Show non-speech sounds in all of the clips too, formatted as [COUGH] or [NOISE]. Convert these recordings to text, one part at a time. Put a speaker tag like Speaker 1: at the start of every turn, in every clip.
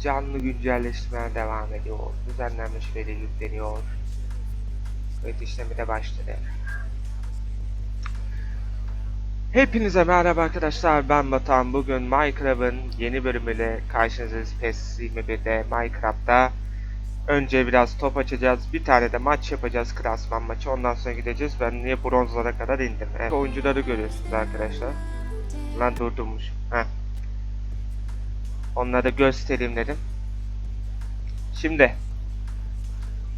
Speaker 1: Canlı güncelleştirmeye devam ediyor. Düzenlenmiş veri yükleniyor. Kayıt işlemi de başladı. Hepinize merhaba arkadaşlar ben Batuhan. Bugün Minecraft'ın yeni bölümüyle karşınızdayız. PES 21'de Minecraft'ta. Önce biraz top açacağız. Bir tane de maç yapacağız. Klasman maçı. Ondan sonra gideceğiz. Ben niye bronzlara kadar indim. Evet, oyuncuları görüyorsunuz arkadaşlar. Lan durdurmuş. Heh. Onları göstereyim dedim. Şimdi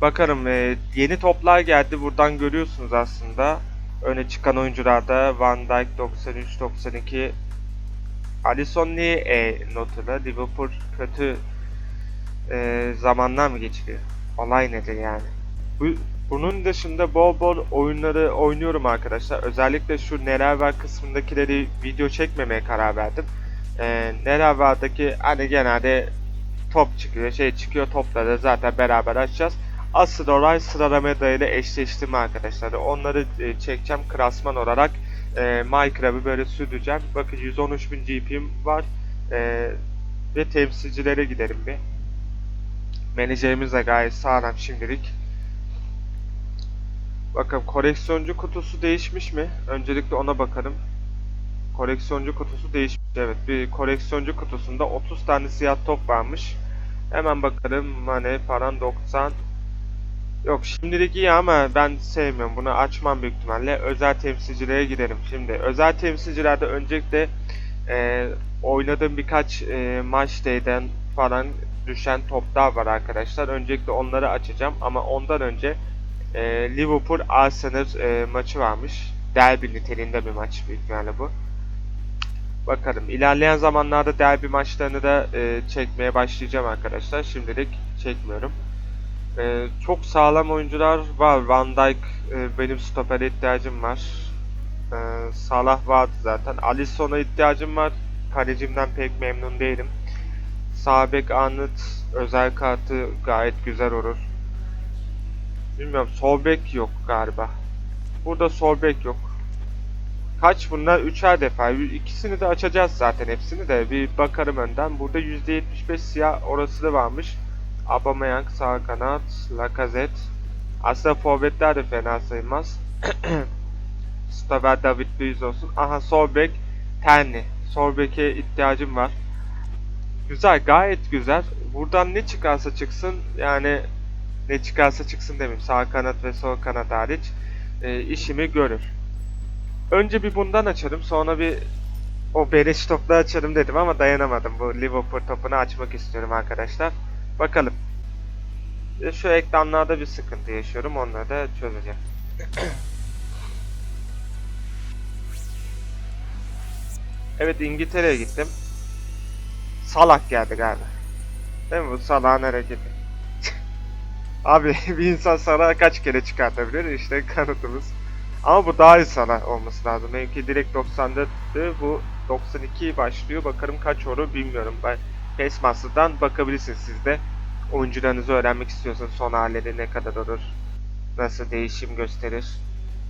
Speaker 1: bakalım e, yeni toplar geldi. Buradan görüyorsunuz aslında. Öne çıkan oyuncularda Van Dijk 93-92 Alisson niye E notuyla Liverpool kötü e, zamanlar mı geçiriyor? Olay nedir yani? Bu, bunun dışında bol bol oyunları oynuyorum arkadaşlar. Özellikle şu neler var kısmındakileri video çekmemeye karar verdim. E, neler vardaki hani genelde top çıkıyor, şey çıkıyor topları zaten beraber açacağız. Asıl olay sıralama ile eşleştirme arkadaşlar. Onları e, çekeceğim klasman olarak. E, Minecraft'ı böyle sürdüreceğim. Bakın 113.000 GP'm var. E, ve temsilcilere gidelim bir. Menajerimiz de gayet sağlam şimdilik. Bakın koleksiyoncu kutusu değişmiş mi? Öncelikle ona bakalım. Koleksiyoncu kutusu değişmiş. Evet bir koleksiyoncu kutusunda 30 tane siyah top varmış. Hemen bakalım hani falan 90. Yok şimdilik iyi ama ben sevmiyorum. Bunu açmam büyük ihtimalle. Özel temsilcilere gidelim. Şimdi özel temsilcilerde öncelikle e, oynadığım birkaç e, maç day'den falan düşen toplar var arkadaşlar. Öncelikle onları açacağım ama ondan önce e, Liverpool Arsenal e, maçı varmış. Derbi niteliğinde bir maç büyük ihtimalle bu. Bakalım. İlerleyen zamanlarda derbi maçlarını da e, çekmeye başlayacağım arkadaşlar. Şimdilik çekmiyorum. E, çok sağlam oyuncular var. Van Dijk e, benim stopere ihtiyacım var. E, Salah vardı zaten. Alisson'a ihtiyacım var. Kalecimden pek memnun değilim. Sağ bek Arnold özel kartı gayet güzel olur. Bilmiyorum sol bek yok galiba. Burada sol bek yok. Kaç bunlar? Üçer defa. İkisini de açacağız zaten hepsini de. Bir bakarım önden. Burada %75 siyah orası varmış. Aubameyang sağ kanat, Lacazette. Aslında forvetler de fena sayılmaz. [CLEARS THROAT] Stover David Luiz olsun. Aha sol bek Terni. Sol beke ihtiyacım var. Güzel, gayet güzel. Buradan ne çıkarsa çıksın yani ne çıkarsa çıksın demeyeyim. Sağ kanat ve sol kanat hariç e, işimi görür. Önce bir bundan açarım sonra bir o beleş topla açarım dedim ama dayanamadım. Bu Liverpool topunu açmak istiyorum arkadaşlar. Bakalım. E, Şu ekranlarda bir sıkıntı yaşıyorum. Onları da çözeceğim. [CLEARS THROAT] evet İngiltere'ye gittim. Salak geldi galiba. Değil mi bu salağın hareketi? [LAUGHS] Abi bir insan salağı kaç kere çıkartabilir? İşte kanıtımız. Ama bu daha iyi sana olması lazım. Benimki direkt 94'tü. Bu 92 başlıyor. Bakarım kaç olur bilmiyorum. Ben PES Master'dan bakabilirsiniz siz de. Oyuncularınızı öğrenmek istiyorsanız son halleri ne kadar olur? Nasıl değişim gösterir?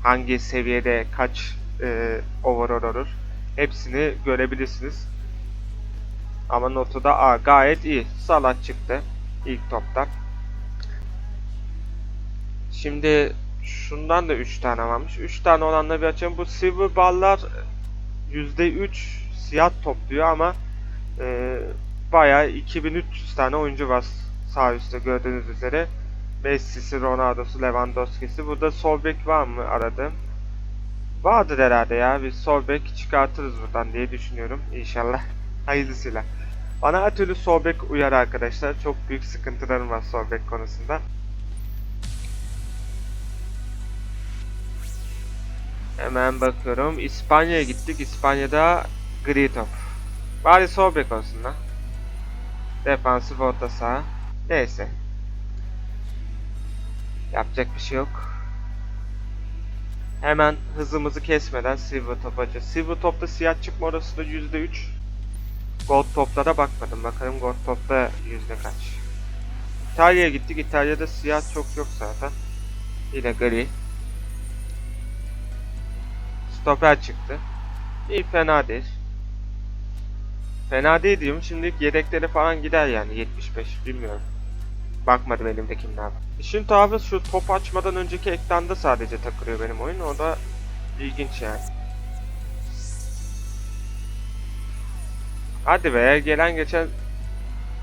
Speaker 1: Hangi seviyede kaç e, overall olur? Hepsini görebilirsiniz. Ama notu da A gayet iyi. Salat çıktı ilk toptan. Şimdi şundan da 3 tane varmış. 3 tane olanla bir açalım. Bu silver ballar %3 siyah topluyor ama e, bayağı 2300 tane oyuncu var sağ üstte gördüğünüz üzere. Messi'si, Ronaldo'su, Lewandowski'si. Burada sol bek var mı aradım? Vardır herhalde ya. Bir sol bek çıkartırız buradan diye düşünüyorum. İnşallah. [LAUGHS] Hayırlısıyla. Bana her türlü sol uyar arkadaşlar. Çok büyük sıkıntılarım var sol bek konusunda. Hemen bakıyorum. İspanya'ya gittik. İspanya'da gri top. Bari sol bek olsun lan. Defansif orta saha. Neyse. Yapacak bir şey yok. Hemen hızımızı kesmeden silver top açacağız. Silver topta siyah çıkma orası da %3. Gold toplara bakmadım. Bakalım gold topta yüzde kaç. İtalya'ya gittik. İtalya'da siyah çok yok zaten. Yine gri. Stoper çıktı. İyi fena değil. Fena değil diyorum. Şimdilik yedekleri falan gider yani 75 bilmiyorum. Bakmadım elimdekinden. var. İşin tuhafı şu top açmadan önceki ekranda sadece takılıyor benim oyun. O da ilginç yani. Hadi be gelen geçen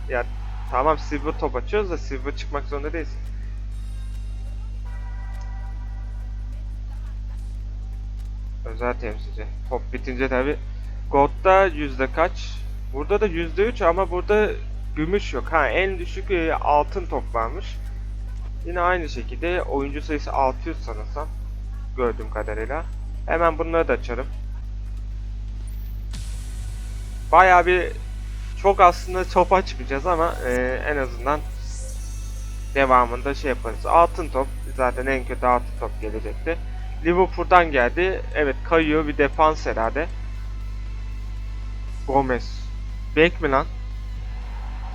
Speaker 1: ya tamam silver top açıyoruz da silver çıkmak zorunda değilsin. Özel temsilci. Top bitince tabi. Gold'da yüzde kaç? Burada da yüzde üç ama burada gümüş yok. Ha en düşük e, altın top varmış. Yine aynı şekilde oyuncu sayısı 600 sanırsam. Gördüğüm kadarıyla. Hemen bunları da açarım. Bayağı bir çok aslında top açmayacağız ama e, en azından devamında şey yaparız. Altın top zaten en kötü altın top gelecekti. Liverpool'dan geldi. Evet kayıyor bir defans herhalde. Gomez. Bek mi lan?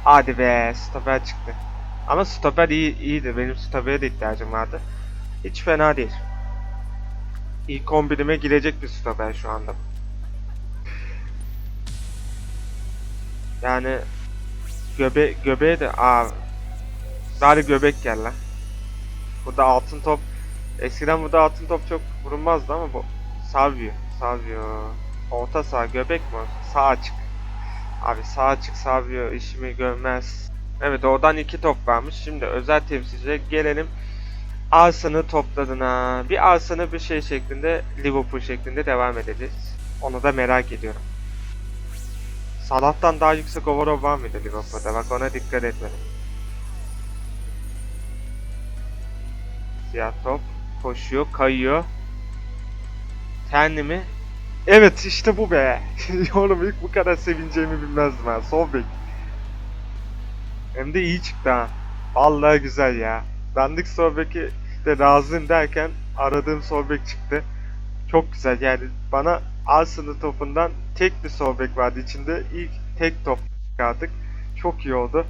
Speaker 1: Hadi be stoper çıktı. Ama stoper iyi, iyiydi. Benim stopere de ihtiyacım vardı. Hiç fena değil. İlk 11'ime girecek bir stoper şu anda. Yani göbe göbeğe de aa bari göbek gel lan. Burada altın top eskiden burada altın top çok vurulmazdı ama bu Savio, Savio. Orta sağ göbek mi? Sağ açık. Abi sağ açık Savio işimi görmez. Evet oradan iki top varmış. Şimdi özel temsilciye gelelim. Arsen'ı topladığına bir Arsen'ı bir şey şeklinde Liverpool şeklinde devam edeceğiz. Onu da merak ediyorum. Salah'tan daha yüksek overall var mıydı Liverpool'da? Bak ona dikkat etmedim. Siyah top. Koşuyor, kayıyor. Tenli mi? Evet işte bu be. [LAUGHS] Oğlum ilk bu kadar sevineceğimi bilmezdim ha. Sol. Hem de iyi çıktı ha. Vallahi güzel ya. Dandik sol beki de razıyım derken aradığım sol çıktı. Çok güzel yani bana Arsenal topundan tek bir sol vardı içinde. ilk tek top çıkardık. Çok iyi oldu.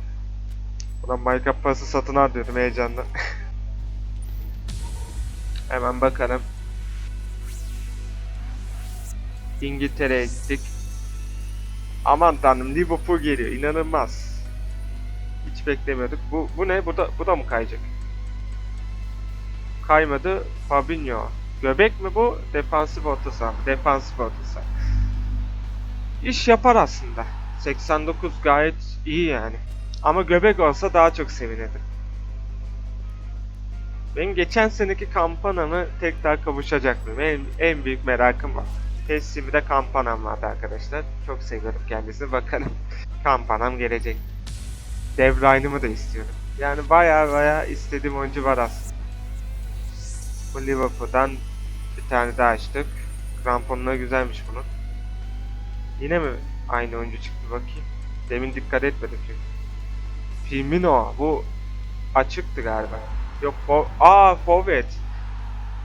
Speaker 1: Ulan Minecraft parası satın al diyordum heyecanla. [LAUGHS] Hemen bakalım. İngiltere'ye gittik. Aman tanrım Liverpool geliyor. İnanılmaz. Hiç beklemiyorduk. Bu bu ne? Bu da bu da mı kayacak? Kaymadı. Fabinho. Göbek mi bu? Defansif orta saha. Defansif orta saha. İş yapar aslında. 89 gayet iyi yani. Ama göbek olsa daha çok sevinirdim. Benim geçen seneki kampanamı tekrar kavuşacak mıyım? En, en büyük merakım var. PES kampanam vardı arkadaşlar. Çok seviyorum kendisini. Bakalım [LAUGHS] kampanam gelecek. Devrine'ımı da istiyorum. Yani baya baya istediğim oyuncu var aslında. Bu Liverpool'dan bir tane daha açtık. Kramponları güzelmiş bunun. Yine mi aynı oyuncu çıktı bakayım. Demin dikkat etmedim çünkü. Firmino bu açıktı galiba. Yok for Aa forvet.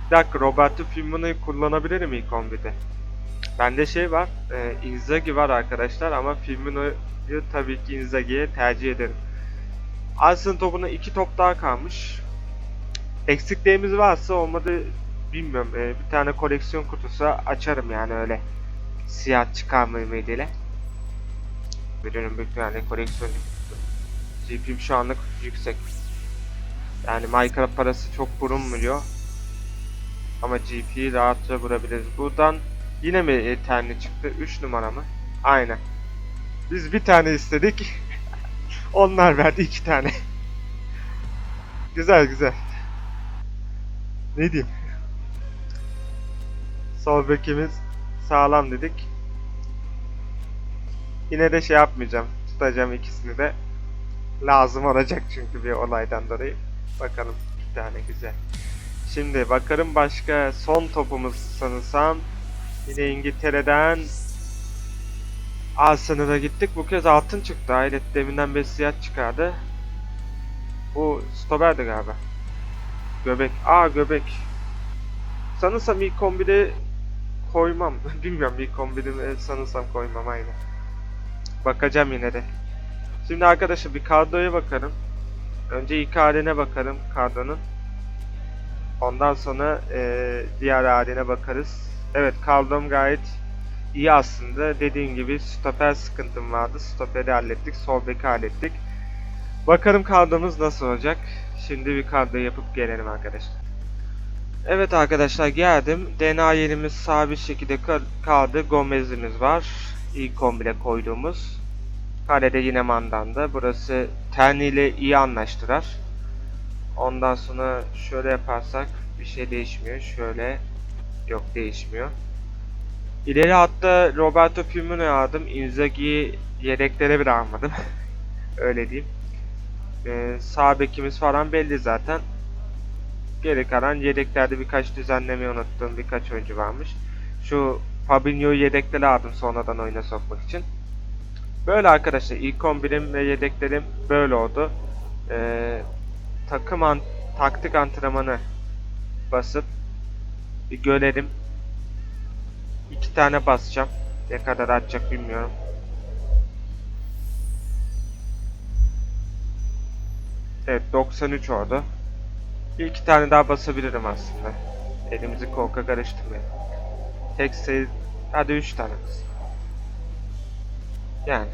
Speaker 1: Bir dakika Roberto Firmino'yu kullanabilirim ilk 11'de. Bende şey var. E, Inzaghi var arkadaşlar ama Firmino'yu tabii ki Inzaghi'ye tercih ederim. Arsenal topuna iki top daha kalmış. Eksikliğimiz varsa olmadı bilmiyorum. E, bir tane koleksiyon kutusu açarım yani öyle. Siyah çıkarma ümidiyle. Biliyorum büyük ihtimalle koleksiyon. GP'm şu anlık yüksek. Yani Minecraft parası çok bulunmuyor. Ama GP'yi rahatça vurabiliriz. Buradan yine mi e, tenli çıktı? 3 numara mı? Aynen. Biz bir tane istedik. [LAUGHS] Onlar verdi iki tane. [LAUGHS] güzel güzel. Ne diyeyim? Sol bekimiz sağlam dedik. Yine de şey yapmayacağım. Tutacağım ikisini de. Lazım olacak çünkü bir olaydan dolayı. Bakalım bir tane güzel. Şimdi bakarım başka son topumuz sanırsam. Yine İngiltere'den Arsenal'a gittik. Bu kez altın çıktı. Hayret deminden beri siyah çıkardı. Bu stoperdi galiba. Göbek. Aa göbek. Sanırsam ilk 11'e koymam. [LAUGHS] Bilmiyorum ilk 11'e sanırsam koymam aynen. Bakacağım yine de. Şimdi arkadaşlar bir kadroya bakalım. Önce ilk haline bakarım kadronun. Ondan sonra eee, diğer haline bakarız. Evet kadrom gayet iyi aslında. Dediğim gibi stoper sıkıntım vardı. Stoperi hallettik. Sol beki hallettik. Bakalım kadromuz nasıl olacak. Şimdi bir kadro yapıp gelelim arkadaşlar. Evet arkadaşlar geldim. DNA yerimiz sabit şekilde kal- kaldı. Gomez'imiz var. İlk kombine koyduğumuz. Kalede yine Mandanda. Burası Terni ile iyi anlaştılar. Ondan sonra şöyle yaparsak bir şey değişmiyor. Şöyle yok değişmiyor. İleri hatta Roberto Firmino'yu aldım. Inzaghi'yi yedeklere bile almadım. [LAUGHS] Öyle diyeyim. Ee, sağ bekimiz falan belli zaten. Geri kalan yedeklerde birkaç düzenlemeyi unuttuğum birkaç oyuncu varmış. Şu Fabinho'yu yedeklere aldım sonradan oyuna sokmak için. Böyle arkadaşlar ilk 11'im ve yedeklerim böyle oldu. Ee, takım an taktik antrenmanı basıp bir görelim. İki tane basacağım. Ne kadar atacak bilmiyorum. Evet 93 oldu. Bir iki tane daha basabilirim aslında. Elimizi korka karıştırmayalım. Tek sayı... Hadi 3 tane bas. Yani.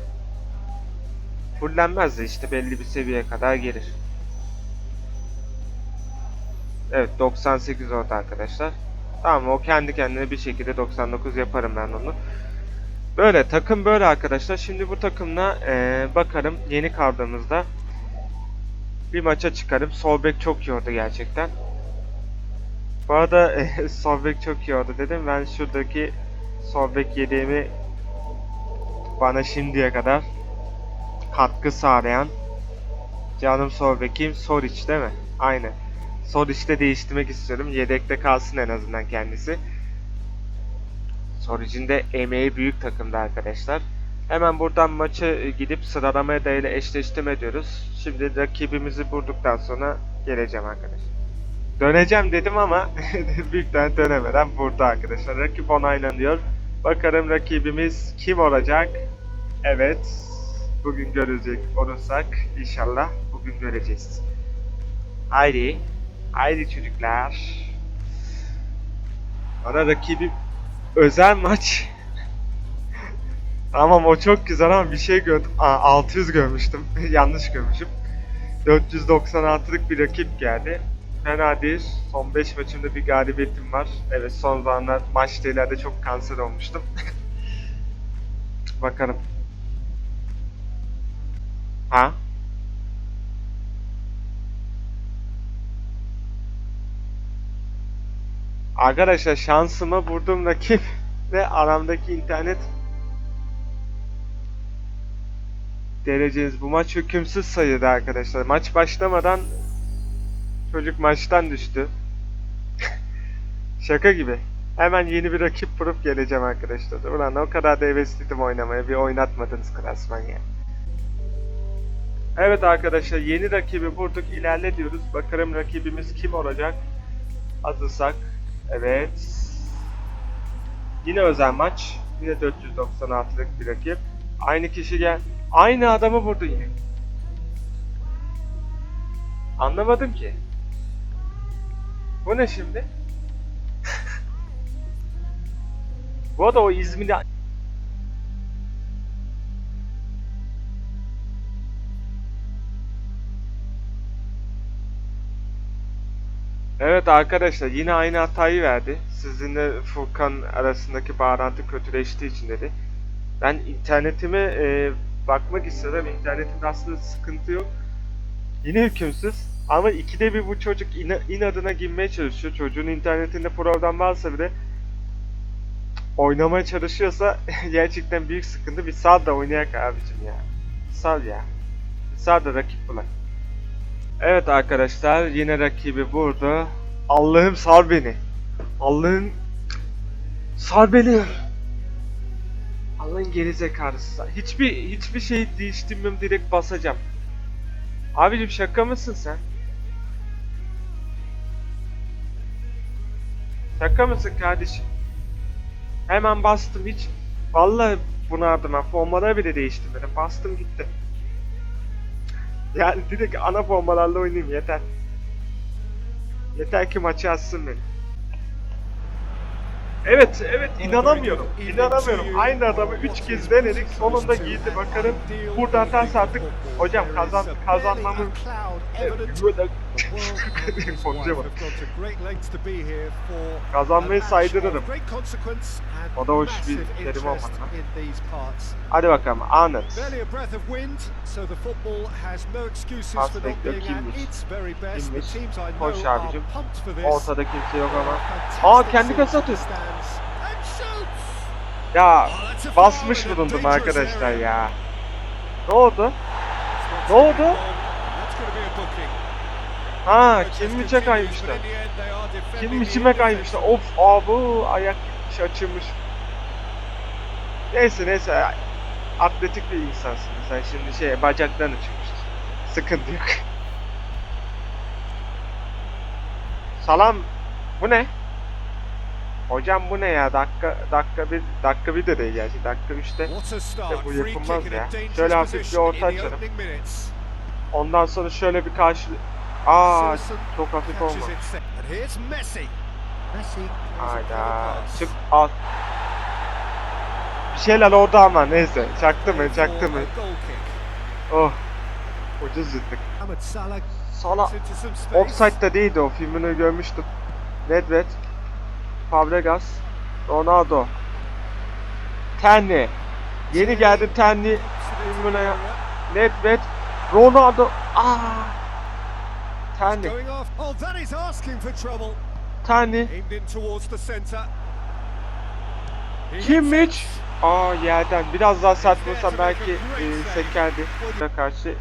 Speaker 1: Fullenmez de işte belli bir seviyeye kadar gelir. Evet 98 oldu arkadaşlar. Tamam o kendi kendine bir şekilde 99 yaparım ben onu. Böyle takım böyle arkadaşlar. Şimdi bu takımla eee, bakarım yeni kaldığımızda bir maça çıkarım. Sol bek çok iyi oldu gerçekten. Bu arada [LAUGHS] eh, sol bek çok iyi oldu dedim. Ben şuradaki sol bek yedeğimi bana şimdiye kadar katkı sağlayan canım sol bekim Soric değil mi? Aynen. Soric'te değiştirmek istiyorum. Yedekte kalsın en azından kendisi. Soric'in de emeği büyük takımda arkadaşlar. Hemen buradan maçı e, gidip sıralamaya dayalı eşleştirme diyoruz. Şimdi rakibimizi vurduktan sonra geleceğim arkadaşlar. Döneceğim dedim ama [LAUGHS] büyük tane dönemeden vurdu arkadaşlar. Rakip onaylanıyor. Bakalım rakibimiz kim olacak? Evet. Bugün görecek olursak inşallah bugün göreceğiz. Haydi. Haydi çocuklar. Bana rakibim özel maç. [LAUGHS] tamam o çok güzel ama bir şey gördüm. Aa, 600 görmüştüm. [LAUGHS] Yanlış görmüşüm. 496'lık bir rakip geldi. Fena değil. Son 5 maçımda bir galibiyetim var. Evet son zamanlar maç değerlerde çok kanser olmuştum. [LAUGHS] Bakalım. Ha? Arkadaşlar şansıma vurduğum rakip ve aramdaki internet dereceniz. Bu maç hükümsüz sayıda arkadaşlar. Maç başlamadan çocuk maçtan düştü. Şaka gibi. Hemen yeni bir rakip bulup geleceğim arkadaşlar. Ulan o kadar da hevesliydim oynamaya. Bir oynatmadınız klasman ya. Evet arkadaşlar yeni rakibi vurduk. İlerle diyoruz. Bakalım rakibimiz kim olacak? Hazırsak. Evet. Yine özel maç. Yine 496'lık bir rakip. Aynı kişi gel. Aynı adamı vurdu yine. Anlamadım ki. Bu ne şimdi? Bu da o İzmir'de Evet arkadaşlar yine aynı hatayı verdi. Sizinle Furkan arasındaki bağlantı kötüleştiği için dedi. Ben internetime e, bakmak istedim. İnternetimde aslında sıkıntı yok. Yine hükümsüz. Ama ikide bir bu çocuk ina, inadına girmeye çalışıyor. Çocuğun internetinde problem varsa bile oynamaya çalışıyorsa [LAUGHS] gerçekten büyük sıkıntı. Bir sal da oynayak abicim ya. Sal ya. Bir sal da rakip bulak. Evet arkadaşlar yine rakibi vurdu. Allah'ım sal beni. Allah'ım sal beni. Allah'ın gerizekalısı. Hiçbir hiçbir şey değiştirmiyorum direkt basacağım. Abicim şaka mısın sen? Şaka mısın kardeşim? Hemen bastım hiç. Vallahi bunardım ha. Formaları bile değiştirmedim. Bastım gitti. Yani direkt ana bombalarla oynayayım yeter. Yeter ki maçı atsın beni. Evet, evet inanamıyorum. İnanamıyorum. Aynı adamı 3 kez denedik. Sonunda giydi bakalım. Buradan ters artık hocam kazan kazanmamız Kazanmayı saydırırım. O da hoş bir terim olmadı. Hadi bakalım Arnold. Pas bekliyor kimmiş? Kimmiş? Koş abicim. Ortada kimse yok ama. Aa kendi kasa atıyor. Ya basmış bulundum arkadaşlar ya. Ne oldu? Ne oldu? Ha Kimmich'e kaymışlar. Kimmich'ime kaymışlar. Of abi ayak gitmiş açılmış. Neyse neyse atletik bir insansın. Sen şimdi şey bacaklarını çıkmıştır. Sıkıntı yok. Salam. Bu ne? Hocam bu ne ya? Dakika dakika bir dakika bir de değil gerçi. Dakika 3'te.
Speaker 2: İşte
Speaker 1: bu yapılmaz ya. Şöyle hafif bir orta açalım. Ondan sonra şöyle bir karşı... Aa çok hafif olma. Hayda. Çık al. Bir şeyler orada ama neyse. Çaktı mı çaktı mı? Oh. Ucuz yırttık. Sala Offside'da değildi o filmini görmüştüm. Nedved, Fabregas, Ronaldo, Tenni. Yeni geldi Tenni. Nedved, Ronaldo. Aa.
Speaker 2: Hits
Speaker 1: Kimmich.
Speaker 2: it.
Speaker 1: Aa yerden biraz daha sert vursam belki e, sekerdi. Buna karşı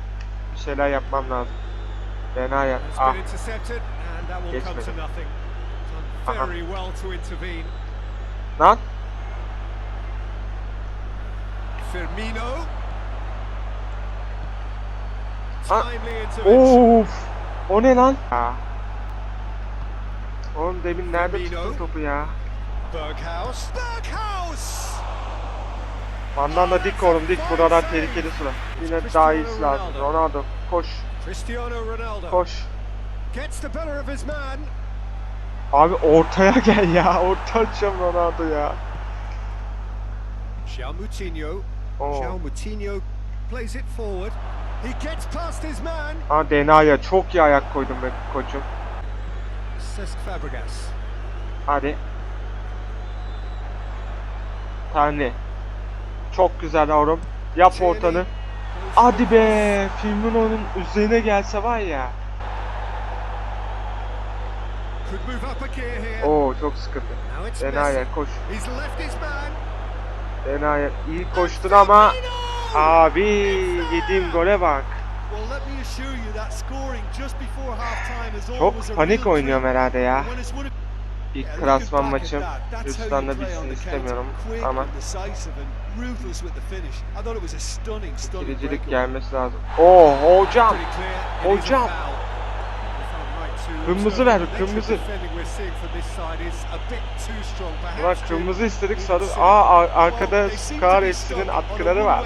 Speaker 1: bir şeyler yapmam lazım. Fena ya. Ah Geçmedi. Aha. lan.
Speaker 2: Firmino.
Speaker 1: Ah.
Speaker 2: Timely intervention.
Speaker 1: Of. O ne lan? Aa. Oğlum demin nerede
Speaker 2: Firmino.
Speaker 1: tuttu topu ya?
Speaker 2: Berghaus. Berghaus!
Speaker 1: Vandan da dik oğlum dik buradan tehlikeli sıra. Yine daha iyisi lazım. Ronaldo koş
Speaker 2: Cristiano Ronaldo
Speaker 1: koş.
Speaker 2: gets the better of his man.
Speaker 1: Abi ortaya [LAUGHS] gel ya. Orta açacağım Ronaldo ya.
Speaker 2: João Moutinho. João Moutinho plays it forward. He gets past his man.
Speaker 1: Ha Denaya çok iyi ayak koydum be koçum.
Speaker 2: Cesc Fabregas.
Speaker 1: Hadi. Tane. Çok güzel yavrum. Yap ortanı. Hadi be. Firmino'nun üzerine gelse var ya. Oo çok sıkıntı. Denaya koş. Denaya iyi koştun ama abi yediğim gole bak. Çok panik oynuyorum herhalde ya. İlk klasman maçım.
Speaker 3: on
Speaker 1: bitsin istemiyorum ama
Speaker 3: and decisive and ruthless with the finish. I thought it was a stunning, stunning
Speaker 1: ikilicilik
Speaker 3: breakaway.
Speaker 1: gelmesi lazım. Oo hocam. Hocam. Kırmızı ver, kırmızı.
Speaker 2: to
Speaker 1: kırmızı istedik sarı. Aa arkada Scar
Speaker 3: a
Speaker 1: atkıları var.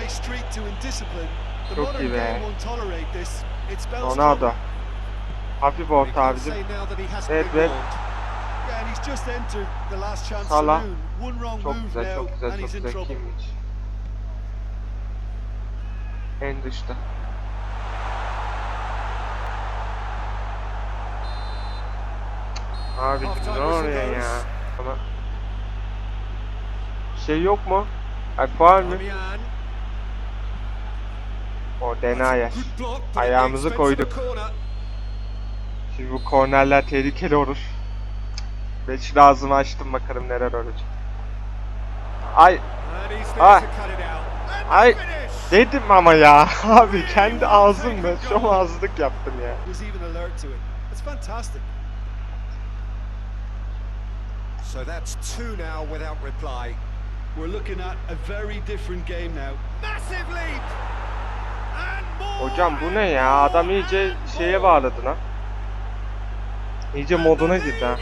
Speaker 1: Çok iyi be. Ronaldo. Hafif orta abicim. Evet, evet.
Speaker 3: wrong
Speaker 1: Çok güzel, çok güzel, çok güzel. Kimmiş? En dışta. Abi ne
Speaker 2: whistle
Speaker 1: oraya
Speaker 2: goes.
Speaker 1: ya? Ama şey yok mu? Ay mü?
Speaker 2: Damian.
Speaker 1: O
Speaker 2: the
Speaker 1: Ayağımızı koyduk. Şimdi bu kornerler tehlikeli olur. Şimdi ağzımı açtım bakalım neler olacak. Ay Ah. Ay.
Speaker 2: finish.
Speaker 1: dedim ama ya. [LAUGHS] Abi kendi ağzımla şom ağızlık yaptım ya.
Speaker 3: Was even alert to it. It's fantastic.
Speaker 2: So that's two now without reply.
Speaker 3: We're looking at a very different game now.
Speaker 2: Massive leap. And more
Speaker 1: Hocam bu ne ya? Adam iyice şeye bağladı lan. İyice moduna girdi ha.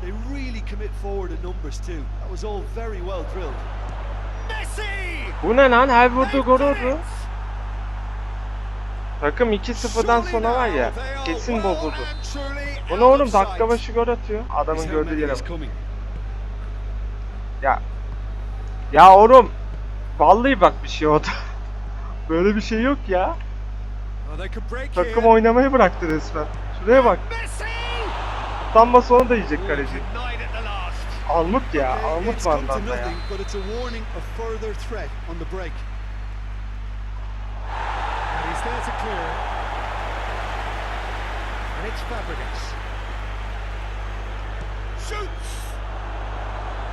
Speaker 3: They really commit forward in numbers too. That was all very well drilled.
Speaker 2: Messi.
Speaker 1: Bu ne lan? Her vurduğu gol oldu. Takım 2-0'dan
Speaker 2: Surely
Speaker 1: sonra var ya kesin bozuldu. Bu ne oğlum dakika başı gol atıyor. Adamın gördüğü yere bak. Ya. Ya oğlum. Vallahi bak bir şey oldu. [LAUGHS] Böyle bir şey yok ya.
Speaker 2: Oh,
Speaker 1: Takım oynamayı bıraktı resmen. Şuraya bak.
Speaker 2: Messi!
Speaker 1: Utanmasa onu da yiyecek kaleci. Almut ya. Almut Vanda'da ya.
Speaker 2: nothing, but it's a warning of further threat on the break. And he's there to clear it. And it's Fabregas. Shoots!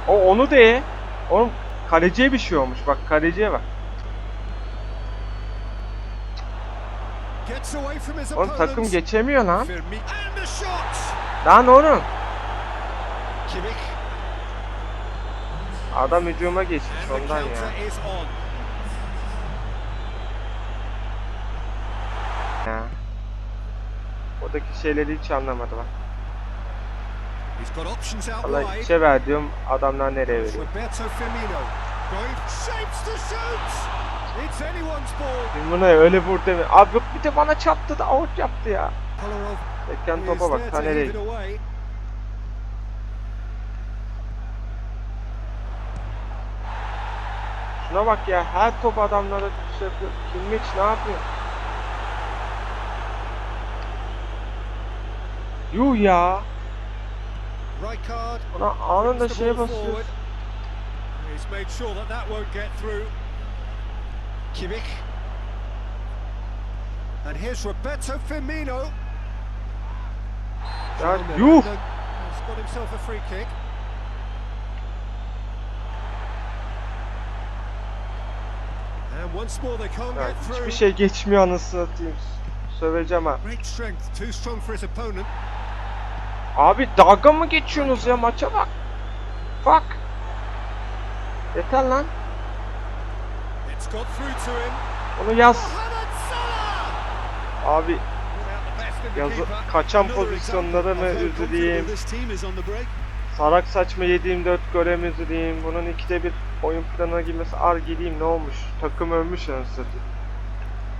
Speaker 1: O onu de. Oğlum kaleciye bir şey olmuş. Bak kaleciye bak. Oğlum takım geçemiyor lan. Lan oğlum. Adam hücuma geçmiş ondan ya. Ya. Oradaki şeyleri hiç anlamadı bak.
Speaker 2: Wide.
Speaker 1: içe ver diyorum adamlar nereye veriyor. Şimdi buna öyle vur deme. Abi yok bir de bana çarptı da out yaptı ya. Bekken topa bak ta nereye. Şuna bak ya her top adamlara şey yapıyor. Kimmich ne yapıyor? Yuh ya. Ona anında şeye basıyor.
Speaker 2: He's made sure that that won't get through. Kimmich. And here's Roberto Firmino.
Speaker 1: Ya yuh.
Speaker 2: Has got himself a free kick. And once more they can't get through.
Speaker 1: hiçbir şey geçmiyor anasını satayım. Söveceğim ha.
Speaker 2: Great strength, too strong for his opponent.
Speaker 1: Abi dalga mı geçiyorsunuz ya maça bak. Bak. Yeter lan. Onu yaz. Abi yazı kaçan pozisyonlara mı üzüleyim? Sarak saçma yediğim dört göre mi üzüleyim? Bunun ikide bir oyun planına girmesi ar gideyim ne olmuş? Takım ölmüş anasını.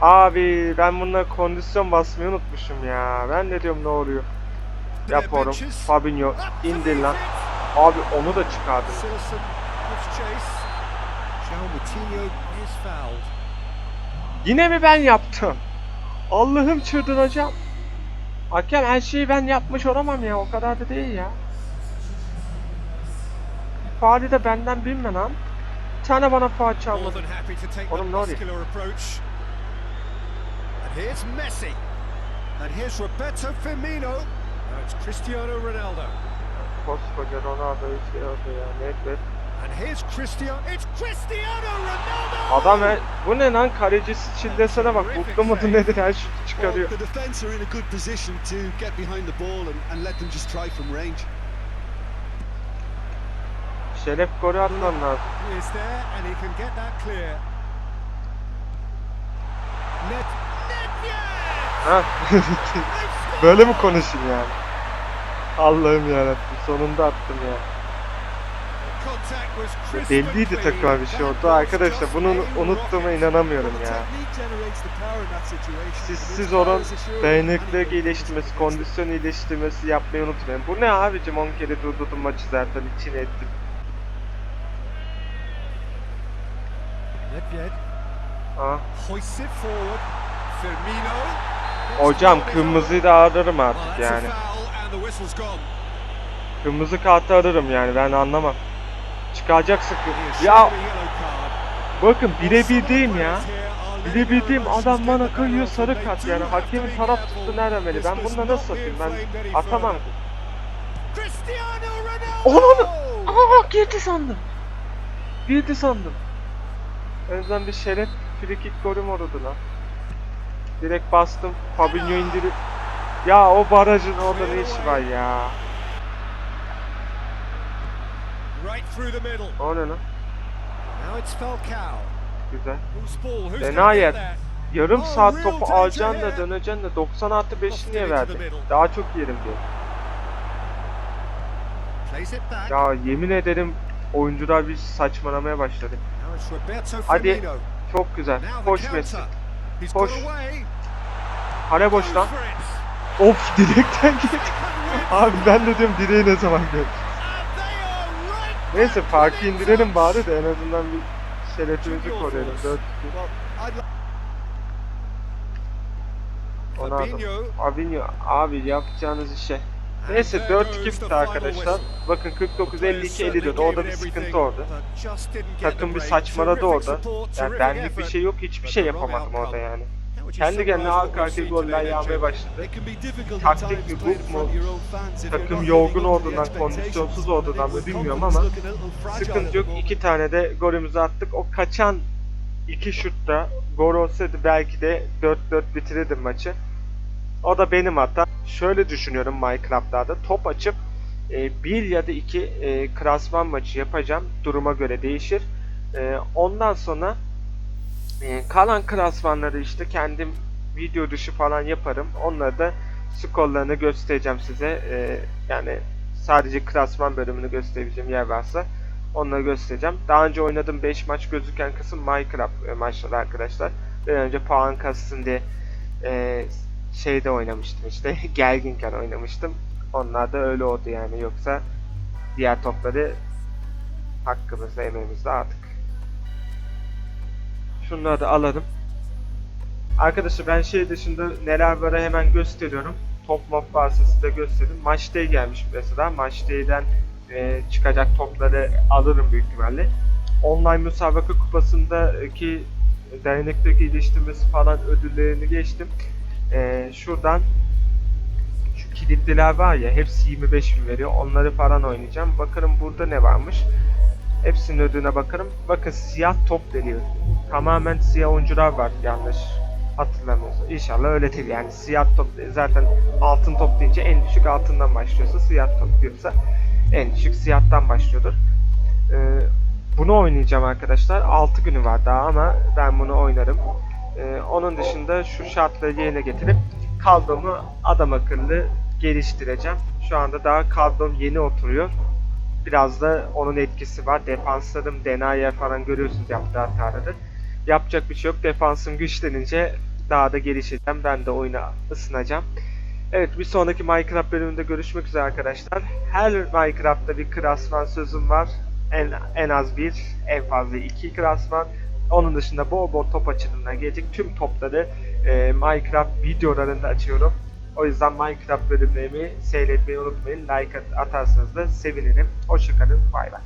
Speaker 1: Abi ben bununla kondisyon basmayı unutmuşum ya. Ben de diyorum ne oluyor? Yap oğlum. Fabinho indir lan. Abi onu da
Speaker 2: fouled.
Speaker 1: Yine mi ben yaptım? Allah'ım çıldıracağım. Hakem her şeyi ben yapmış olamam ya. O kadar da değil ya. Faali de benden bilme lan. Bir tane bana faal
Speaker 2: the
Speaker 1: Oğlum ne oluyor?
Speaker 2: And here's Messi. And here's Roberto Firmino. İt's Cristiano Ronaldo.
Speaker 1: Koskoca Ronaldo'yu şey oldu ya. Nedved.
Speaker 2: And here's Cristiano. It's Cristiano Ronaldo!
Speaker 1: Adam e- bu ne lan kalecisi çillesene bak. Mudur nedir her
Speaker 3: Well,
Speaker 1: çıkarıyor.
Speaker 3: the defence are in a good position to get behind the ball and, and let them just try from range.
Speaker 1: Şeref golü atman lazım.
Speaker 2: İs there and he can get that clear. Net. Nedved!
Speaker 1: Ha? [LAUGHS] Böyle mi konuşayım yani? Allah'ım yarabbim sonunda attım ya. Belliydi
Speaker 2: clean.
Speaker 1: bir şey oldu. Arkadaşlar bunu unuttuğuma inanamıyorum ya. Siz siz onun dayanıklılık iyileştirmesi, kondisyon iyileştirmesi yapmayı unutmayın. Bu ne abicim 10 kere durdurdum maçı zaten içine ettim. Ah. Hocam kırmızıyı da
Speaker 2: Well,
Speaker 1: artık yani. Kırmızı kartı ararım yani ben anlamam. Çıkaracaksın
Speaker 2: He
Speaker 1: kır-
Speaker 2: is
Speaker 1: Ya bakın birebir değil ya? Birebir adam bana kayıyor sarı kart yani. Hakemin taraf tuttu nereden beni? Ben bununla nasıl atayım? Ben atamam. Onu! Aa girdi sandım. Girdi sandım. En azından bir şeref frikik golüm oldu lan. Direkt bastım. Fabinho indirip. Ya o barajın orada ne işi var ya?
Speaker 2: Right through the middle.
Speaker 1: O ne lan?
Speaker 2: Now it's Falcao.
Speaker 1: Güzel.
Speaker 2: Whose ball? Who's
Speaker 1: Fena
Speaker 2: gonna get
Speaker 1: yer.
Speaker 2: there?
Speaker 1: Yarım
Speaker 2: Oh,
Speaker 1: saat topu alacaksın da döneceksin de 90 artı 5'i
Speaker 2: Lofted
Speaker 1: niye verdin? Daha çok yerim diye. Ya yemin ederim oyuncular bir saçmalamaya başladı. Hadi. Çok güzel. Koş. Messi. Koş. Kale boş lan. Of direkten git. Abi ben de diyorum direği ne zaman gör. Neyse farkı indirelim bari de en azından bir şerefimizi koruyalım.
Speaker 3: force.
Speaker 1: 4
Speaker 3: Well, I'd like
Speaker 1: Ronaldo.
Speaker 3: Fabinho.
Speaker 1: Abi yapacağınız işe. Neyse
Speaker 3: And there
Speaker 1: 4-2
Speaker 3: goes the
Speaker 1: bitti arkadaşlar. Bakın 49 52 54 orada bir sıkıntı oldu. Takım bir saçmaladı orada. Yani benlik bir şey yok, hiçbir şey yapamadım orada yani. Kendi kendine arkaya goller yağmaya başladı. Taktik mi, buk mu, takım yorgun olduğundan, kondisyonsuz olduğundan mı bilmiyorum ama Sıkıntı yok. iki tane de golümüzü attık. O kaçan iki şutta gol olsaydı belki de 4-4 bitirirdim maçı. O da benim hata. Şöyle düşünüyorum Minecraft'larda top açıp e, bir ya da iki e, klasman maçı yapacağım. Duruma göre değişir. E, ondan sonra e, kalan klasmanları işte kendim video dışı falan yaparım. Onları da skorlarını göstereceğim size. E, yani sadece klasman bölümünü gösterebileceğim yer varsa onları göstereceğim. Daha önce oynadığım 5 maç gözüken kısım Minecraft e, maçları arkadaşlar. Ben önce puan kastsın diye e, şeyde oynamıştım işte. [LAUGHS] Gerginken oynamıştım. Onlar da öyle oldu yani. Yoksa diğer topları hakkımızda emeğimizde artık. Şunları da alalım. Arkadaşlar ben şey dışında neler var hemen gösteriyorum. Top mop varsa size göstereyim. Maç day gelmiş mesela. Maç day'den e, çıkacak topları alırım büyük ihtimalle. Online müsabaka kupasındaki dernekteki iliştirmesi falan ödüllerini geçtim. E, şuradan şu kilitliler var ya hepsi 25 bin veriyor. Onları falan oynayacağım. Bakalım burada ne varmış. Hepsinin ödüğüne bakarım. Bakın siyah top veriyor. Tamamen siyah oyuncular var yanlış hatırlamıyorsam. İnşallah öyle değil yani siyah top zaten altın top deyince en düşük altından başlıyorsa siyah top diyorsa en düşük siyahtan başlıyordur. Ee, bunu oynayacağım arkadaşlar. 6 günü var daha ama ben bunu oynarım. Ee, onun dışında şu şartları yerine getirip kadromu adam akıllı geliştireceğim. Şu anda daha kadrom yeni oturuyor. Biraz da onun etkisi var. Defanslarım Denayer falan görüyorsunuz yaptığı hataları. Yapacak bir şey yok. Defansım güçlenince daha da gelişeceğim. Ben de oyuna ısınacağım. Evet bir sonraki Minecraft bölümünde görüşmek üzere arkadaşlar. Her Minecraft'ta bir klasman sözüm var. En, en az bir, en fazla iki klasman. Onun dışında bol bol top açılımına gelecek tüm topları e, Minecraft videolarında açıyorum. O yüzden Minecraft bölümlerimi seyretmeyi unutmayın. Like at- atarsanız da sevinirim. Hoşçakalın. Bay bay.